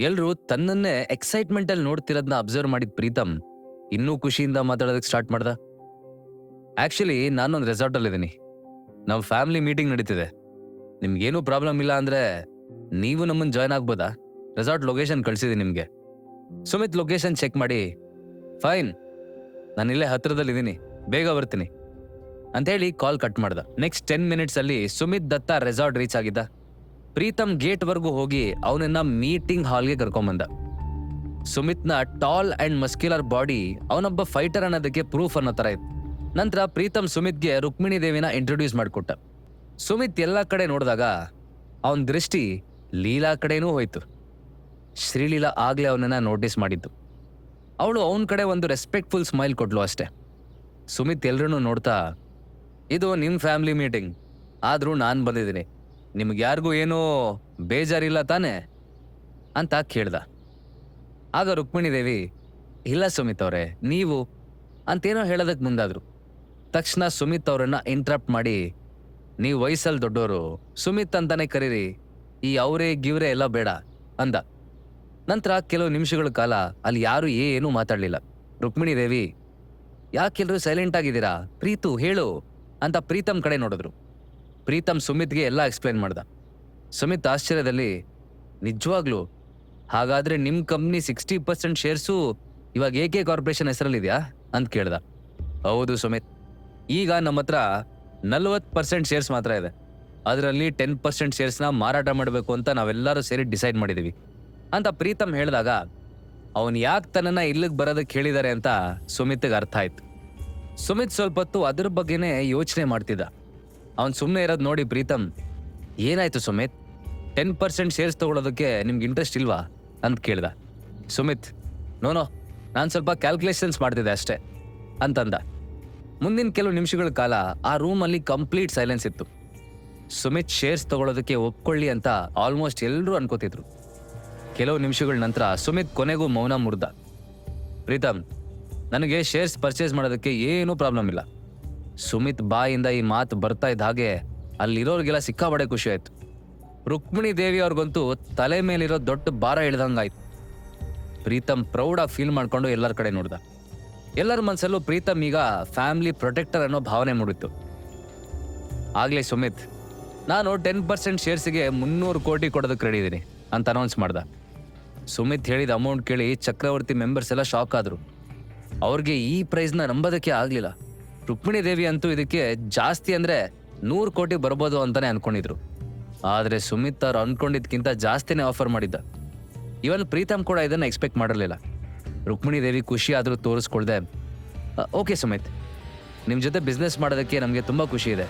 ಎಲ್ರು ತನ್ನನ್ನೇ ಎಕ್ಸೈಟ್ಮೆಂಟ್ ಅಲ್ಲಿ ನೋಡ್ತಿರೋದನ್ನ ಅಬ್ಸರ್ವ್ ಮಾಡಿದ ಪ್ರೀತಮ್, ಇನ್ನೂ ಖುಷಿಯಿಂದ ಮಾತಾಡೋದಕ್ಕೆ ಸ್ಟಾರ್ಟ್ ಮಾಡ್ದ. ಆಕ್ಚುಲಿ ನಾನೊಂದು ರೆಸಾರ್ಟ್ ಅಲ್ಲಿ ಇದ್ದೀನಿ ನಮ್ಮ ಫ್ಯಾಮಿಲಿ ಮೀಟಿಂಗ್ ನಡೀತಿದೆ. ನಿಮ್ಗೇನೂ ಪ್ರಾಬ್ಲಮ್ ಇಲ್ಲ ಅಂದ್ರೆ ನೀವು ನಮ್ಮನ್ನು ಜಾಯ್ನ್ ಆಗ್ಬೋದಾ? ರೆಸಾರ್ಟ್ ಲೊಕೇಶನ್ ಕಳ್ಸಿದೀನಿ ನಿಮಗೆ. ಸುಮಿತ್ ಲೊಕೇಶನ್ ಚೆಕ್ ಮಾಡಿ ಫೈನ್ ನಾನು ಇಲ್ಲೇ ಹತ್ರದಲ್ಲಿದ್ದೀನಿ. ಬೇಗ ಬರ್ತೀನಿ. ಅಂತ ಹೇಳಿ ಕಾಲ್ ಕಟ್ ಮಾಡ್ದ. ನೆಕ್ಸ್ಟ್ ಟೆನ್ ಮಿನಿಟ್ಸ್ ಅಲ್ಲಿ ಸುಮಿತ್ ದತ್ತ ರೆಸಾರ್ಟ್ ರೀಚ್ ಆಗಿದ್ದ. ಪ್ರೀತಮ್ ಗೇಟ್ ವರ್ಗೂ ಹೋಗಿ ಅವನನ್ನ ಮೀಟಿಂಗ್ ಹಾಲ್ಗೆ ಕರ್ಕೊಂಬಂದ ಸುಮಿತ್ನ ಟಾಲ್ ಅಂಡ್ ಮಸ್ಕ್ಯುಲರ್ ಬಾಡಿ ಅವನೊಬ್ಬ ಫೈಟರ್ ಅನ್ನೋದಕ್ಕೆ ಪ್ರೂಫ್ ಅನ್ನೋ ಥರ ಇತ್ತು. ನಂತರ ಪ್ರೀತಮ್ ಸುಮಿತ್ಗೆ ರುಕ್ಮಿಣಿ ದೇವಿನ ಇಂಟ್ರೊಡ್ಯೂಸ್ ಮಾಡಿಕೊಟ್ಟ. ಸುಮಿತ್ ಎಲ್ಲ ಕಡೆ ನೋಡಿದಾಗ ಅವನ ದೃಷ್ಟಿ ಲೀಲಾ ಕಡೆನೂ ಹೋಯ್ತು. ಶ್ರೀಲೀಲಾ ಆಗಲೇ ಅವನನ್ನ ನೋಟಿಸ್ ಮಾಡಿದ್ದು. ಅವಳು ಅವನ ಕಡೆ ಒಂದು ರೆಸ್ಪೆಕ್ಟ್ಫುಲ್ ಸ್ಮೈಲ್ ಕೊಟ್ಲು ಅಷ್ಟೆ. ಸುಮಿತ್ ಎಲ್ಲರೂ ನೋಡ್ತಾ, ಇದು ನಿಮ್ಮ ಫ್ಯಾಮಿಲಿ ಮೀಟಿಂಗ್ ಆದರೂ ನಾನು ಬಂದಿದ್ದೀನಿ. ನಿಮ್ಗೆ ಯಾರಿಗೂ ಏನೂ ಬೇಜಾರಿಲ್ಲ ತಾನೇ? ಅಂತ ಕೇಳ್ದ. ಆಗ ರುಕ್ಮಿಣಿ ದೇವಿ, ಇಲ್ಲ ಸುಮಿತ್ ಅವರೇ, ನೀವು ಅಂತೇನೋ ಹೇಳೋದಕ್ಕೆ ಮುಂದಾದ್ರು. ತಕ್ಷಣ ಸುಮಿತ್ ಅವರನ್ನು ಇಂಟ್ರಪ್ಟ್ ಮಾಡಿ, ನೀವು ವಯಸ್ಸಲ್ಲಿ ದೊಡ್ಡವರು ಸುಮಿತ್ ಅಂತಾನೆ ಕರೀರಿ, ಈ ಅವರೇ ಗಿವ್ರೆ ಎಲ್ಲ ಬೇಡ ಅಂದ. ನಂತರ ಕೆಲವು ನಿಮಿಷಗಳ ಕಾಲ ಅಲ್ಲಿ ಯಾರೂ ಏನೂ ಮಾತಾಡಲಿಲ್ಲ. ರುಕ್ಮಿಣಿ ದೇವಿ ಯಾಕೆಲ್ಲರೂ ಸೈಲೆಂಟ್ ಆಗಿದ್ದೀರಾ? ಪ್ರೀತು, ಹೇಳು ಅಂತ ಪ್ರೀತಮ್ ಕಡೆ ನೋಡಿದ್ರು. ಪ್ರೀತಮ್ ಸುಮಿತ್ಗೆ ಎಲ್ಲ ಎಕ್ಸ್ಪ್ಲೈನ್ ಮಾಡ್ದ. ಸುಮಿತ್ ಆಶ್ಚರ್ಯದಲ್ಲಿ, ನಿಜವಾಗ್ಲು? ಹಾಗಾದ್ರೆ ನಿಮ್ ಕಂಪ್ನಿ ಸಿಕ್ಸ್ಟಿ ಪರ್ಸೆಂಟ್ ಶೇರ್ಸು ಇವಾಗ ಎ ಕೆ ಕಾರ್ಪೊರೇಷನ್ ಹೆಸರಲ್ಲಿದೆಯಾ? ಅಂತ ಕೇಳ್ದ. ಹೌದು ಸುಮಿತ್. ಈಗ ನಮ್ಮ ಹತ್ರ ನಲ್ವತ್ತು ಪರ್ಸೆಂಟ್ ಶೇರ್ಸ್ ಮಾತ್ರ ಇದೆ. ಅದರಲ್ಲಿ ಟೆನ್ ಪರ್ಸೆಂಟ್ ಶೇರ್ಸ್ನ ಮಾರಾಟ ಮಾಡಬೇಕು ಅಂತ ನಾವೆಲ್ಲರೂ ಸೇರಿ ಡಿಸೈಡ್ ಮಾಡಿದೀವಿ. ಅಂತ ಪ್ರೀತಮ್ ಹೇಳಿದಾಗ, ಅವನು ಯಾಕೆ ತನ್ನನ್ನು ಇಲ್ಲಿಗೆ ಬರೋದಕ್ಕೆ ಹೇಳಿದ್ದಾರೆ ಅಂತ ಸುಮಿತ್ಗೆ ಅರ್ಥ ಆಯ್ತು. ಸುಮಿತ್ ಸ್ವಲ್ಪ ಹೊತ್ತು ಅದ್ರ ಬಗ್ಗೆನೇ ಯೋಚನೆ ಮಾಡ್ತಿದ್ದ. ಅವನು ಸುಮ್ಮನೆ ಇರೋದು ನೋಡಿ ಪ್ರೀತಮ್, ಏನಾಯ್ತು ಸುಮಿತ್? ಟೆನ್ ಪರ್ಸೆಂಟ್ ಶೇರ್ಸ್ ತಗೊಳ್ಳೋದಕ್ಕೆ ನಿಮ್ಗೆ ಇಂಟ್ರೆಸ್ಟ್ ಇಲ್ವಾ ಅಂತ ಕೇಳ್ದ. ಸುಮಿತ್ ನೋನೋ ನಾನು ಸ್ವಲ್ಪ ಕ್ಯಾಲ್ಕುಲೇಷನ್ಸ್ ಮಾಡ್ತಿದ್ದೆ ಅಷ್ಟೇ, ಅಂತಂದ. ಮುಂದಿನ ಕೆಲವು ನಿಮಿಷಗಳ ಕಾಲ ಆ ರೂಮಲ್ಲಿ ಕಂಪ್ಲೀಟ್ ಸೈಲೆನ್ಸ್ ಇತ್ತು. ಸುಮಿತ್ ಶೇರ್ಸ್ ತಗೊಳ್ಳೋದಕ್ಕೆ ಒಪ್ಕೊಳ್ಳಿ ಅಂತ ಆಲ್ಮೋಸ್ಟ್ ಎಲ್ಲರೂ ಅನ್ಕೋತಿದ್ರು. ಕೆಲವು ನಿಮಿಷಗಳ ನಂತರ ಸುಮಿತ್ ಕೊನೆಗೂ ಮೌನ ಮುರಿದ. ಪ್ರೀತಮ್, ನನಗೆ ಶೇರ್ಸ್ ಪರ್ಚೇಸ್ ಮಾಡೋದಕ್ಕೆ ಏನೂ ಪ್ರಾಬ್ಲಮ್ ಇಲ್ಲ. ಸುಮಿತ್ ಬಾಯಿಂದ ಈ ಮಾತು ಬರ್ತಾ ಇದ್ದ ಹಾಗೆ ಅಲ್ಲಿರೋರಿಗೆಲ್ಲ ಸಿಕ್ಕಾಬಡೆ ಖುಷಿ ಆಯ್ತು. ರುಕ್ಮಿಣಿ ದೇವಿ ಅವ್ರಿಗಂತೂ ತಲೆ ಮೇಲಿರೋ ದೊಡ್ಡ ಭಾರ ಇಳ್ದಂಗಾಯ್ತು. ಪ್ರೀತಮ್ ಪ್ರೌಢ ಫೀಲ್ ಮಾಡ್ಕೊಂಡು ಎಲ್ಲರ ಕಡೆ ನೋಡ್ದ. ಎಲ್ಲರ ಮನಸ್ಸಲ್ಲೂ ಪ್ರೀತಮ್ ಈಗ ಫ್ಯಾಮಿಲಿ ಪ್ರೊಟೆಕ್ಟರ್ ಅನ್ನೋ ಭಾವನೆ ಮೂಡಿತ್ತು. ಆಗ್ಲೇ ಸುಮಿತ್, ನಾನು ಟೆನ್ ಪರ್ಸೆಂಟ್ ಶೇರ್ಸಿಗೆ ಮುನ್ನೂರು ಕೋಟಿ ಕೊಡೋದಕ್ಕೆ ರೆಡಿ ಇದ್ದೀನಿ ಅಂತ ಅನೌನ್ಸ್ ಮಾಡ್ದ. ಸುಮಿತ್ ಹೇಳಿದ ಅಮೌಂಟ್ ಕೇಳಿ ಚಕ್ರವರ್ತಿ ಮೆಂಬರ್ಸ್ ಎಲ್ಲ ಶಾಕ್ ಆದರು. ಅವ್ರಿಗೆ ಈ ಪ್ರೈಸ್ನ ನಂಬೋದಕ್ಕೆ ಆಗ್ಲಿಲ್ಲ. ರುಕ್ಮಿಣಿ ದೇವಿ ಅಂತೂ ಇದಕ್ಕೆ ಜಾಸ್ತಿ ಅಂದ್ರೆ ನೂರು ಕೋಟಿ ಬರ್ಬೋದು ಅಂತಾನೆ ಅನ್ಕೊಂಡಿದ್ರು. ಆದರೆ ಸುಮಿತ್ ಅವ್ರು ಅನ್ಕೊಂಡಿದ್ಕಿಂತ ಜಾಸ್ತಿನೇ ಆಫರ್ ಮಾಡಿದ್ದ. ಇವನ್ ಪ್ರೀತಮ್ ಕೂಡ ಇದನ್ನ ಎಕ್ಸ್ಪೆಕ್ಟ್ ಮಾಡಿರಲಿಲ್ಲ. ರುಕ್ಮಿಣಿ ದೇವಿ ಖುಷಿ ಆದರೂ ತೋರಿಸ್ಕೊಳ್ದೆ. ಓಕೆ ಸುಮಿತ್. ನಿಮ್ಮ ಜೊತೆ ಬಿಸ್ನೆಸ್ ಮಾಡೋದಕ್ಕೆ ನಮಗೆ ತುಂಬ ಖುಷಿ ಇದೆ.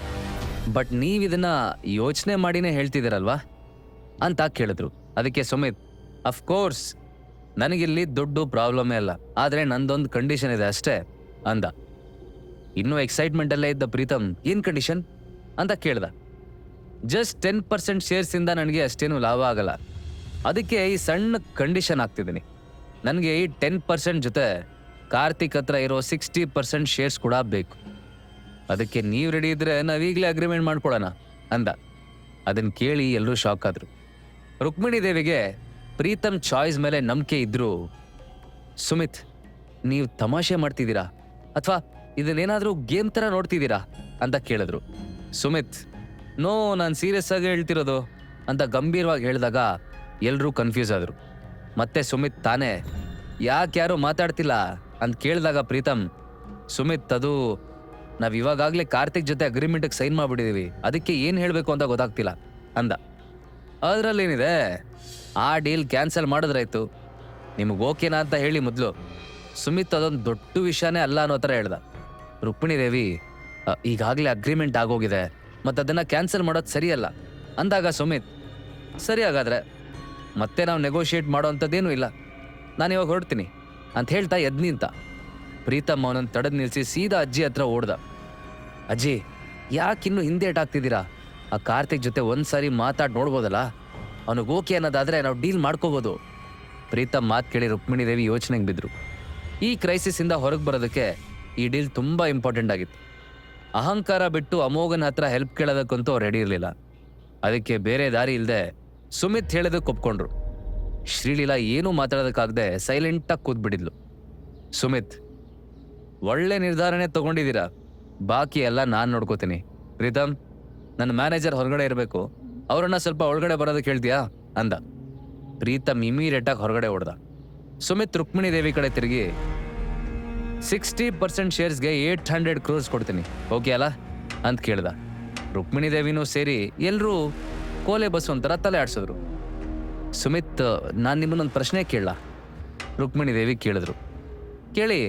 ಬಟ್ ನೀವು ಇದನ್ನ ಯೋಚನೆ ಮಾಡಿನೇ ಹೇಳ್ತಿದ್ದೀರಲ್ವಾ? ಅಂತ ಕೇಳಿದ್ರು. ಅದಕ್ಕೆ ಸುಮಿತ್ ಅಫ್ಕೋರ್ಸ್ ನನಗಿಲ್ಲಿ ದುಡ್ಡು ಪ್ರಾಬ್ಲಮೇ ಅಲ್ಲ. ಆದರೆ ನಂದೊಂದು ಕಂಡೀಷನ್ ಇದೆ ಅಷ್ಟೇ, ಅಂದ. ಇನ್ನೂ ಎಕ್ಸೈಟ್ಮೆಂಟ್ ಅಲ್ಲೇ ಇದ್ದ ಪ್ರೀತಮ್, ಏನ್ ಕಂಡೀಷನ್ ಅಂತ ಕೇಳ್ದ. ಜಸ್ಟ್ ಟೆನ್ ಪರ್ಸೆಂಟ್ ಶೇರ್ಸಿಂದ ನನಗೆ ಅಷ್ಟೇನು ಲಾಭ ಆಗಲ್ಲ. ಅದಕ್ಕೆ ಈ ಸಣ್ಣ ಕಂಡೀಷನ್ ಆಗ್ತಿದ್ದೀನಿ ನನಗೆ ಈ ಟೆನ್ ಪರ್ಸೆಂಟ್ ಜೊತೆ ಕಾರ್ತಿಕ್ ಹತ್ರ ಇರೋ ಸಿಕ್ಸ್ಟಿ ಪರ್ಸೆಂಟ್ ಶೇರ್ಸ್ ಕೂಡ ಬೇಕು. ಅದಕ್ಕೆ ನೀವು ರೆಡಿ ಇದ್ರೆ ನಾವೀಗಲೇ ಅಗ್ರಿಮೆಂಟ್ ಮಾಡ್ಕೊಳ್ಳೋಣ, ಅಂದ. ಅದನ್ನು ಕೇಳಿ ಎಲ್ಲರೂ ಶಾಕ್ ಆದರು. ರುಕ್ಮಿಣಿ ದೇವಿಗೆ ಪ್ರೀತಮ್ ಚಾಯ್ಸ್ ಮೇಲೆ ನಂಬಿಕೆ ಇದ್ರು. ಸುಮಿತ್, ನೀವು ತಮಾಷೆ ಮಾಡ್ತಿದ್ದೀರಾ? ಅಥವಾ ಇದನ್ನೇನಾದ್ರೂ ಗೇಮ್ ತರ ನೋಡ್ತಿದ್ದೀರಾ ಅಂತ ಕೇಳಿದ್ರು. ಸುಮಿತ್, ನೋ, ನಾನು ಸೀರಿಯಸ್ ಆಗಿ ಹೇಳ್ತಿರೋದು ಅಂತ ಗಂಭೀರವಾಗಿ ಹೇಳಿದಾಗ ಎಲ್ಲರೂ ಕನ್ಫ್ಯೂಸ್ ಆದ್ರು. ಮತ್ತೆ ಸುಮಿತ್ ತಾನೇ ಯಾಕೆ ಯಾರು ಮಾತಾಡ್ತಿಲ್ಲ? ಅಂತ ಕೇಳಿದಾಗ ಪ್ರೀತಮ್, ಸುಮಿತ್, ಅದು ನಾವು ಇವಾಗಾಗಲೇ ಕಾರ್ತಿಕ್ ಜೊತೆ ಅಗ್ರಿಮೆಂಟಿಗೆ ಸೈನ್ ಮಾಡಿಬಿಟ್ಟಿದ್ದೀವಿ ಅದಕ್ಕೆ ಏನು ಹೇಳಬೇಕು ಅಂತ ಗೊತ್ತಾಗ್ತಿಲ್ಲ, ಅಂದ. ಅದರಲ್ಲೇನಿದೆ? ಆ ಡೀಲ್ ಕ್ಯಾನ್ಸಲ್ ಮಾಡಿದ್ರಾಯ್ತು. ನಿಮ್ಗೆ ಓಕೆನಾ ಅಂತ ಹೇಳಿ ಮೊದಲು. ಸುಮಿತ್ ಅದೊಂದು ದೊಡ್ಡ ವಿಷಯನೇ ಅಲ್ಲ ಅನ್ನೋ ಥರ ಹೇಳ್ದ. ರುಕ್ಮಿಣಿ ದೇವಿ ಈಗಾಗಲೇ ಅಗ್ರಿಮೆಂಟ್ ಆಗೋಗಿದೆ ಮತ್ತು ಅದನ್ನು ಕ್ಯಾನ್ಸಲ್ ಮಾಡೋದು ಸರಿಯಲ್ಲ. ಅಂದಾಗ ಸುಮಿತ್, ಸರಿ ಹಾಗಾದರೆ, ಮತ್ತೆ ನಾವು ನೆಗೋಷಿಯೇಟ್ ಮಾಡೋ ಅಂಥದ್ದೇನೂ ಇಲ್ಲ. ನಾನು ಇವಾಗ ಹೊರಡ್ತೀನಿ. ಅಂತ ಹೇಳ್ತಾ ಎದ್ ನಿಂತ. ಪ್ರೀತಮ್ ಅವನನ್ನು ತಡೆದು ನಿಲ್ಲಿಸಿ ಸೀದಾ ಅಜ್ಜಿ ಹತ್ರ ಓಡ್ದ. ಅಜ್ಜಿ ಯಾಕಿನ್ನು ಹಿಂದೆ ಆಗ್ತಿದ್ದೀರಾ? ಆ ಕಾರ್ತಿಕ್ ಜೊತೆ ಒಂದ್ಸಾರಿ ಮಾತಾಡಿ ನೋಡ್ಬೋದಲ್ಲ? ಅವನಿಗೆ ಓಕೆ ಅನ್ನೋದಾದರೆ ನಾವು ಡೀಲ್ ಮಾಡ್ಕೋಬೋದು. ಪ್ರೀತಮ್ ಮಾತು ಕೇಳಿ ರುಕ್ಮಿಣಿ ದೇವಿ ಯೋಚನೆಗೆ ಬಿದ್ದರು ಈ ಕ್ರೈಸಿಸಿಂದ ಹೊರಗೆ ಬರೋದಕ್ಕೆ ಈ ಡೀಲ್ ತುಂಬ ಇಂಪಾರ್ಟೆಂಟ್ ಆಗಿತ್ತು. ಅಹಂಕಾರ ಬಿಟ್ಟು ಅಮೋಘನ ಹತ್ರ ಹೆಲ್ಪ್ ಕೇಳೋದಕ್ಕಂತೂ ಅವ್ರು ರೆಡಿ ಇರಲಿಲ್ಲ. ಅದಕ್ಕೆ ಬೇರೆ ದಾರಿ ಇಲ್ಲದೆ ಸುಮಿತ್ ಹೇಳೋದಕ್ಕೆ ಒಪ್ಕೊಂಡ್ರು. ಶ್ರೀಲೀಲಾ ಏನೂ ಮಾತಾಡೋದಕ್ಕಾಗದೆ ಸೈಲೆಂಟಾಗಿ ಕೂತ್ಬಿಟ್ಟಿದ್ಲು. ಸುಮಿತ್, ಒಳ್ಳೆ ನಿರ್ಧಾರನೇ ತಗೊಂಡಿದ್ದೀರಾ? ಬಾಕಿ ಎಲ್ಲ ನಾನು ನೋಡ್ಕೋತೀನಿ. ಪ್ರೀತಮ್ ನನ್ನ ಮ್ಯಾನೇಜರ್ ಹೊರಗಡೆ ಇರಬೇಕು. ಅವರನ್ನ ಸ್ವಲ್ಪ ಒಳಗಡೆ ಬರೋದಕ್ಕೆ ಹೇಳ್ತೀಯಾ ಅಂದ. ಪ್ರೀತಮ್ ಇಮಿಡಿಯೇಟಾಗಿ ಹೊರಗಡೆ ಓಡ್ದ. ಸುಮಿತ್ ರುಕ್ಮಿಣಿ ದೇವಿ ಕಡೆ ತಿರುಗಿ ಸಿಕ್ಸ್ಟಿ ಪರ್ಸೆಂಟ್ ಶೇರ್ಸ್ಗೆ ಏಟ್ ಹಂಡ್ರೆಡ್ ಕ್ರೋರ್ಸ್ ಕೊಡ್ತೀನಿ. ಓಕೆ ಅಲ್ಲ? ಅಂತ ಕೇಳ್ದ. ರುಕ್ಮಿಣಿ ದೇವಿನೂ ಸೇರಿ ಎಲ್ಲರೂ ಕೋಲೆ ಬಸ್ ಒಂಥರ ತಲೆ ಆಡ್ಸಿದ್ರು. ಸುಮಿತ್, ನಾನು ನಿಮ್ಮನ್ನೊಂದು ಪ್ರಶ್ನೆ ಕೇಳಲ್ಲ ರುಕ್ಮಿಣಿ ದೇವಿ ಕೇಳಿದ್ರು. ಕೇಳಿ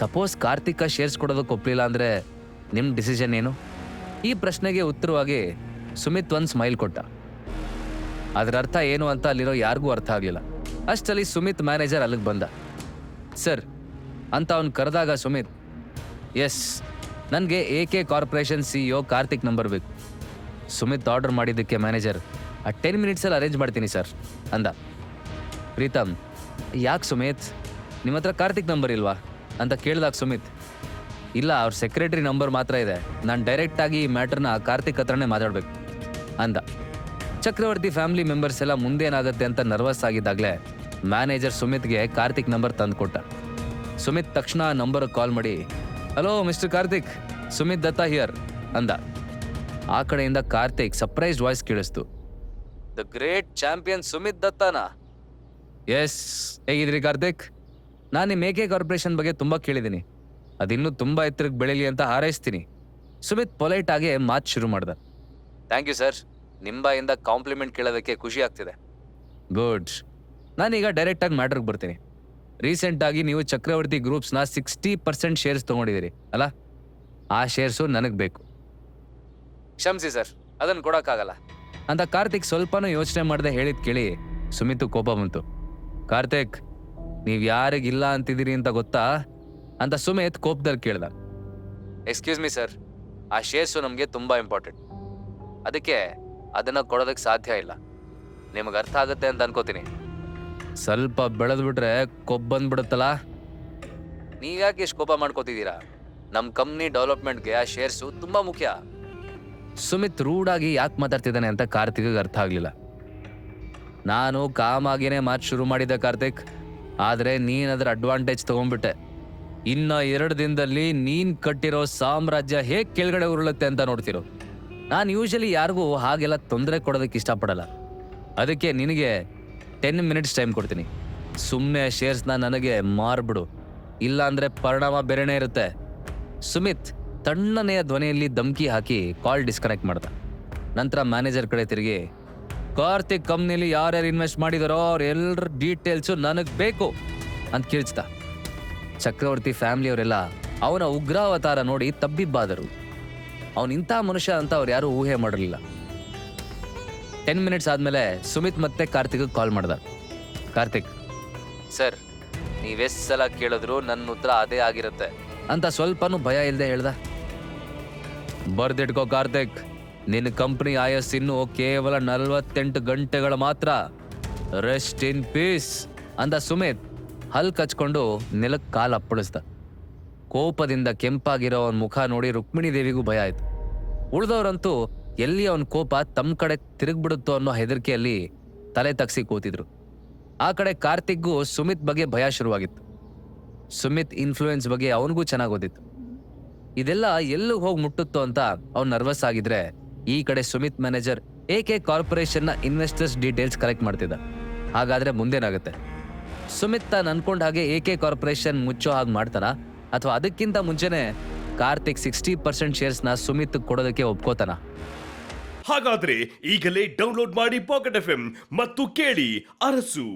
ಸಪೋಸ್ ಕಾರ್ತಿಕ ಶೇರ್ಸ್ ಕೊಡೋದಕ್ಕೆ ಒಪ್ಪಲಿಲ್ಲ ಅಂದರೆ ನಿಮ್ಮ ಡಿಸಿಷನ್ ಏನು? ಈ ಪ್ರಶ್ನೆಗೆ ಉತ್ತರವಾಗಿ ಸುಮಿತ್ ಒಂದು ಸ್ಮೈಲ್ ಕೊಟ್ಟ. ಅದರ ಅರ್ಥ ಏನು ಅಂತ ಅಲ್ಲಿರೋ ಯಾರಿಗೂ ಅರ್ಥ ಆಗಲಿಲ್ಲ. ಅಷ್ಟರಲ್ಲಿ ಸುಮಿತ್ ಮ್ಯಾನೇಜರ್ ಅಲ್ಲಿಗೆ ಬಂದ. ಸರ್ ಅಂತ ಅವ್ನು ಕರೆದಾಗ ಸುಮಿತ್, ಎಸ್, ನನಗೆ A K corporation C E Karthik number ಬೇಕು. ಸುಮಿತ್ ಆರ್ಡರ್ ಮಾಡಿದ್ದಕ್ಕೆ ಮ್ಯಾನೇಜರ್, ಆ ಟೆನ್ ಮಿನಿಟ್ಸಲ್ಲಿ ಅರೇಂಜ್ ಮಾಡ್ತೀನಿ ಸರ್, ಅಂದ. ಪ್ರೀತಮ್, ಯಾಕೆ ಸುಮಿತ್? ನಿಮ್ಮ ಹತ್ರ ಕಾರ್ತಿಕ್ ನಂಬರ್ ಇಲ್ವಾ? ಅಂತ ಕೇಳಿದಾಗ ಸುಮಿತ್, ಇಲ್ಲ, ಅವ್ರ ಸೆಕ್ರೆಟರಿ ನಂಬರ್ ಮಾತ್ರ ಇದೆ. ನಾನು ಡೈರೆಕ್ಟಾಗಿ ಈ ಮ್ಯಾಟ್ರನ್ನ ಕಾರ್ತಿಕ್ ಹತ್ರನೇ ಮಾತಾಡಬೇಕು, ಅಂದ. ಚಕ್ರವರ್ತಿ ಫ್ಯಾಮಿಲಿ ಮೆಂಬರ್ಸ್ ಎಲ್ಲ ಮುಂದೇನಾಗುತ್ತೆ ಅಂತ ನರ್ವಸ್ ಆಗಿದ್ದಾಗಲೇ ಮ್ಯಾನೇಜರ್ ಸುಮಿತ್ಗೆ ಕಾರ್ತಿಕ್ ನಂಬರ್ ತಂದುಕೊಟ್ಟ. ಸುಮಿತ್ ತಕ್ಷಣ ನಂಬರ್ ಕಾಲ್ ಮಾಡಿ, hello, mister Karthik, Sumit Datta here, ಅಂದ. ಆ ಕಡೆಯಿಂದ ಕಾರ್ತಿಕ್ ಸರ್ಪ್ರೈಸ್ ವಾಯ್ಸ್ ಕೇಳಿಸ್ತು. ದ ಗ್ರೇಟ್ ಚಾಂಪಿಯನ್ ಸುಮಿತ್ ದತ್ತನಾ? ಎಸ್ ಹೇಗಿದ್ರಿ ಕಾರ್ತಿಕ್? ನಾನು ನಿಮ್ಮ ಮೇಕೆ ಕಾರ್ಪೊರೇಷನ್ ಬಗ್ಗೆ ತುಂಬ ಕೇಳಿದ್ದೀನಿ. ಅದಿನ್ನೂ ತುಂಬ ಎತ್ತರಕ್ಕೆ ಬೆಳೀಲಿ ಅಂತ ಹಾರೈಸ್ತೀನಿ. ಸುಮಿತ್ ಪೊಲೈಟ್ ಆಗಿ ಮಾತು ಶುರು ಮಾಡ್ದ. ಥ್ಯಾಂಕ್ ಯು ಸರ್ ನಿಮ್ಮ ಬಾಯಿಂದ ಕಾಂಪ್ಲಿಮೆಂಟ್ ಕೇಳೋದಕ್ಕೆ ಖುಷಿ ಆಗ್ತಿದೆ. ಗುಡ್ ನಾನೀಗ ಡೈರೆಕ್ಟಾಗಿ ಮ್ಯಾಟ್ರಿಗೆ ಬರ್ತೀನಿ. ರೀಸೆಂಟಾಗಿ ನೀವು ಚಕ್ರವರ್ತಿ ಗ್ರೂಪ್ಸ್ನ ಸಿಕ್ಸ್ಟಿ ಪರ್ಸೆಂಟ್ ಶೇರ್ಸ್ ತೊಗೊಂಡಿದ್ದೀರಿ ಅಲ್ಲ? ಆ ಶೇರ್ಸು ನನಗೆ ಬೇಕು. ಕ್ಷಮಿಸಿ ಸರ್ ಅದನ್ನು ಕೊಡೋಕ್ಕಾಗಲ್ಲ. ಅಂತ ಕಾರ್ತಿಕ್ ಸ್ವಲ್ಪನೂ ಯೋಚನೆ ಮಾಡದೆ ಹೇಳಿದ್ ಕೇಳಿ ಸುಮಿತು ಕೋಪ ಬಂತು. ಕಾರ್ತಿಕ್ ನೀವು ಯಾರಿಗಿಲ್ಲ ಅಂತಿದ್ದೀರಿ ಅಂತ ಗೊತ್ತಾ? ಅಂತ ಸುಮಿತ್ ಕೋಪದಲ್ಲಿ ಕೇಳ್ದ. ಎಕ್ಸ್ಕ್ಯೂಸ್ ಮಿ ಸರ್ ಆ ಶೇರ್ಸು ನಮಗೆ ತುಂಬ ಇಂಪಾರ್ಟೆಂಟ್ ಅದಕ್ಕೆ ಅದನ್ನು ಕೊಡೋದಕ್ಕೆ ಸಾಧ್ಯ ಇಲ್ಲ. ನಿಮಗೆ ಅರ್ಥ ಆಗುತ್ತೆ ಅಂತ ಅನ್ಕೋತೀನಿ. ಸ್ವಲ್ಪ ಬೆಳೆದ್ಬಿಟ್ರೆ ಕೊಬ್ಬಂದ್ಬಿಡುತ್ತಲ್ಲ ನೀವ್ಯಾಕೆ ಇಷ್ಟು ಕೋಪ ಮಾಡ್ಕೋತಿದ್ದೀರಾ? ನಮ್ಮ ಕಂಪ್ನಿ ಡೆವಲಪ್ಮೆಂಟ್ಗೆ ಆ ಶೇರ್ಸು ತುಂಬ ಮುಖ್ಯ. ಸುಮಿತ್ ರೂಡಾಗಿ ಯಾಕೆ ಮಾತಾಡ್ತಿದ್ದಾನೆ ಅಂತ ಕಾರ್ತಿಕ್ಗೆ ಅರ್ಥ ಆಗಲಿಲ್ಲ. ನಾನು ಕಾಮಾಗಿನೇ ಮಾತು ಶುರು ಮಾಡಿದ್ದೆ ಕಾರ್ತಿಕ್. ಆದರೆ ನೀನು ಅದರ ಅಡ್ವಾಂಟೇಜ್ ತಗೊಂಡ್ಬಿಟ್ಟೆ. ಇನ್ನ ಎರಡು ದಿನದಲ್ಲಿ ನೀನ್ ಕಟ್ಟಿರೋ ಸಾಮ್ರಾಜ್ಯ ಹೇಗೆ ಕೆಳಗಡೆ ಉರುಳುತ್ತೆ ಅಂತ ನೋಡ್ತಿರೋ. ನಾನು ಯೂಶಲಿ ಯಾರಿಗೂ ಹಾಗೆಲ್ಲ ತೊಂದರೆ ಕೊಡೋದಕ್ಕೆ ಇಷ್ಟಪಡಲ್ಲ. ಅದಕ್ಕೆ ನಿನಗೆ ಟೆನ್ ಮಿನಿಟ್ಸ್ ಟೈಮ್ ಕೊಡ್ತೀನಿ. ಸುಮ್ಮನೆ ಶೇರ್ಸ್ನ ನನಗೆ ಮಾರ್ಬಿಡು. ಇಲ್ಲ ಅಂದ್ರೆ ಪರಿಣಾಮ ಬೇರೆನೇ ಇರುತ್ತೆ. ಸುಮಿತ್, ತಣ್ಣನೆಯ ಧ್ವನಿಯಲ್ಲಿ ಧಮ್ಕಿ ಹಾಕಿ ಕಾಲ್ ಡಿಸ್ಕನೆಕ್ಟ್ ಮಾಡ್ದ. ನಂತರ ಮ್ಯಾನೇಜರ್ ಕಡೆ ತಿರುಗಿ, ಕಾರ್ತಿಕ್ ಕಂಪ್ನಿಲಿ ಯಾರ್ಯಾರು ಇನ್ವೆಸ್ಟ್ ಮಾಡಿದಾರೋ ಅವ್ರ ಎಲ್ಲರ ಡೀಟೇಲ್ಸು ನನಗೆ ಬೇಕು ಅಂತ ಕೇಳಿಸ್ದ ಚಕ್ರವರ್ತಿ ಫ್ಯಾಮಿಲಿಯವರೆಲ್ಲ ಅವನ ಉಗ್ರಾವತಾರ ನೋಡಿ ತಬ್ಬಿಬ್ಬಾದರು. ಅವನಿಂಥ ಮನುಷ್ಯ ಅಂತ ಅವ್ರು ಯಾರೂ ಊಹೆ ಮಾಡಿರಲಿಲ್ಲ. ಟೆನ್ ಮಿನಿಟ್ಸ್ ಆದಮೇಲೆ ಸುಮಿತ್ ಮತ್ತೆ ಕಾರ್ತಿಕ್ ಕಾಲ್ ಮಾಡ್ದ. ಕಾರ್ತಿಕ್ ಸರ್ ನೀವೆಷ್ಟು ಸಲ ಕೇಳಿದ್ರು ನನ್ನ ಉತ್ತರ ಅದೇ ಆಗಿರುತ್ತೆ. ಅಂತ ಸ್ವಲ್ಪನೂ ಭಯ ಇಲ್ಲದೆ ಹೇಳ್ದ. ಬರ್ದಿಟ್ಕೋ ಕಾರ್ತಿಕ್ ನಿನ್ನ ಕಂಪ್ನಿ ಆಯಸ್ ಇನ್ನು ಕೇವಲ ನಲವತ್ತೆಂಟು ಗಂಟೆಗಳ ಮಾತ್ರ. ರೆಸ್ಟ್ ಇನ್ ಪೀಸ್ ಅಂದ ಸುಮಿತ್ ಹಲ್ ಕಚ್ಕೊಂಡು ನೆಲಕ್ಕೆ ಕಾಲು ಅಪ್ಪಳಿಸ್ದ. ಕೋಪದಿಂದ ಕೆಂಪಾಗಿರೋ ಅವನ ಮುಖ ನೋಡಿ ರುಕ್ಮಿಣಿ ದೇವಿಗೂ ಭಯ ಆಯ್ತು. ಉಳಿದವರಂತೂ ಎಲ್ಲಿ ಅವನ ಕೋಪ ತಮ್ಮ ಕಡೆ ತಿರುಗ್ಬಿಡುತ್ತೋ ಅನ್ನೋ ಹೆದರಿಕೆಯಲ್ಲಿ ತಲೆ ತಗ್ಸಿ ಕೂತಿದ್ರು. ಆ ಕಡೆ ಕಾರ್ತಿಕ್ಗೂ ಸುಮಿತ್ ಬಗ್ಗೆ ಭಯ ಶುರುವಾಗಿತ್ತು. ಸುಮಿತ್ ಇನ್ಫ್ಲೂಯೆನ್ಸ್ ಬಗ್ಗೆ ಅವನಿಗೂ ಚೆನ್ನಾಗಿ ಓದಿತ್ತು. ಇದೆಲ್ಲ ಎಲ್ಲೂ ಹೋಗಿ ಮುಟ್ಟುತ್ತೋ ಅಂತ ಅವ್ನು ನರ್ವಸ್ ಆಗಿದ್ರೆ ಈ ಕಡೆ ಸುಮಿತ್ ಮ್ಯಾನೇಜರ್ ಏಕೆ ಕಾರ್ಪೊರೇಷನ್ನ ಇನ್ವೆಸ್ಟರ್ಸ್ ಡೀಟೇಲ್ಸ್ ಕಲೆಕ್ಟ್ ಮಾಡ್ತಿದ್ದ? ಹಾಗಾದ್ರೆ ಮುಂದೇನಾಗುತ್ತೆ? ಸುಮಿತ್ ತಾನು ಅನ್ಕೊಂಡ ಹಾಗೆ ಏಕೆ ಕಾರ್ಪೊರೇಷನ್ ಮುಚ್ಚೋ ಹಾಗೆ ಮಾಡ್ತಾನ ಅಥವಾ ಅದಕ್ಕಿಂತ ಮುಂಚೆನೆ ಕಾರ್ತಿಕ್ ಸಿಕ್ಸ್ಟಿ ಪರ್ಸೆಂಟ್ ಶೇರ್ಸ್ನ ಸುಮಿತ್ ಕೊಡೋದಕ್ಕೆ ಒಪ್ಕೋತಾನ? ಹಾಗಾದ್ರೆ ಈಗಲೇ ಡೌನ್ಲೋಡ್ ಮಾಡಿ ಪಾಕೆಟ್ ಎಫ್ ಮತ್ತು ಕೇಳಿ ಅರಸು.